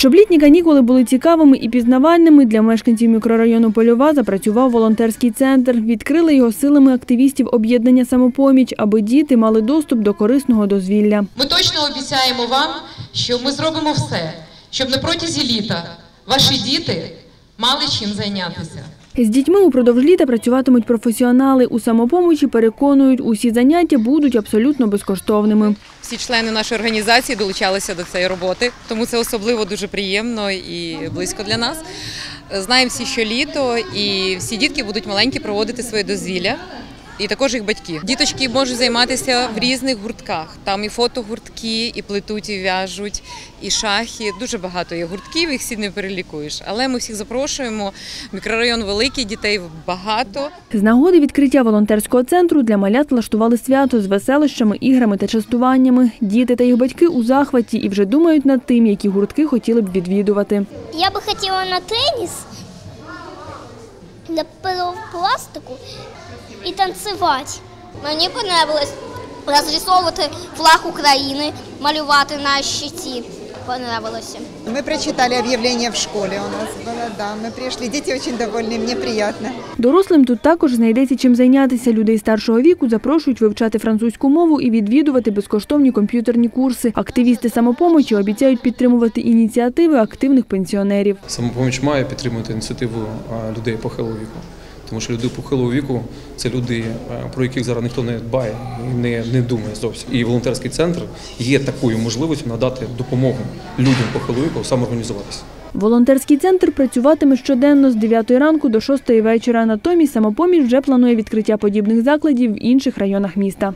Щоб літні канікули були цікавими і пізнавальними, для мешканців мікрорайону Польова запрацював волонтерський центр. Відкрили його силами активістів об'єднання «Самопоміч», аби діти мали доступ до корисного дозвілля. Ми точно обіцяємо вам, що ми зробимо все, щоб на протязі літа ваші діти мали чим зайнятися. З дітьми упродовж літа працюватимуть професіонали. У самопомочі переконують, усі заняття будуть абсолютно безкоштовними. Всі члени нашої організації долучалися до цієї роботи, тому це особливо дуже приємно і близько для нас. Знаємо всі, що літо, і всі дітки будуть маленькі проводити своє дозвілля. І також їх батьки. Діточки можуть займатися в різних гуртках. Там і фотогуртки, і плетуть, і в'яжуть, і шахи. Дуже багато є гуртків, їх всі не перелікуєш. Але ми всіх запрошуємо. Мікрорайон великий, дітей багато. З нагоди відкриття волонтерського центру для малят влаштували свято з веселищами, іграми та частуваннями. Діти та їх батьки у захваті і вже думають над тим, які гуртки хотіли б відвідувати. Я би хотіла на теніс для пластику і танцювати. Мені подобалось розрисовувати флаг України, малювати на щиті. Понравилося. Мы прочитали объявление в школе у нас было, да. Мы пришли, дети очень довольны, мне приятно. Дорослим тут також знайдеться чим зайнятися. Людей старшого віку запрошують вивчати французьку мову і відвідувати безкоштовні комп'ютерні курси. Активісти самопомочі обіцяють підтримувати ініціативи активних пенсіонерів. Самопоміч має підтримувати ініціативу а, людей похилого віку. Тому що люди похилого віку це люди, про яких зараз ніхто не дбає не, не думає зовсім. І волонтерський центр є такою можливістю надати допомогу людям похилого віку самоорганізуватися. Волонтерський центр працюватиме щоденно з 9 ранку до 6 вечора. Натомість самопоміч вже планує відкриття подібних закладів в інших районах міста.